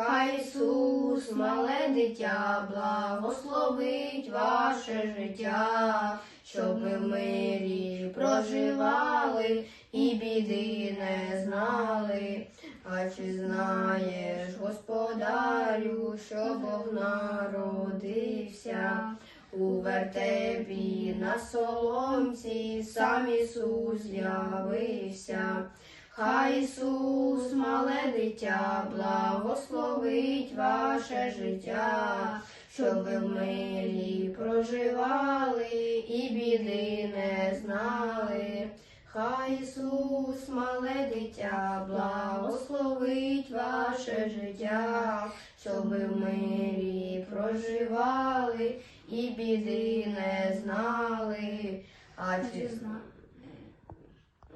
Хай Ісус, мале дитя, благословить ваше життя, щоб ви в мирі проживали і біди не знали. А чи знаєш, господарю, що Бог народився? У вертепі на соломці сам Ісус з'явився. Хай Ісус, мале дитя, благословить ваше життя, щоб ви в мирі проживали і біди не знали. Хай Ісус, мале дитя, благословить ваше життя, щоб ви в мирі проживали і біди не знали. А чи зна-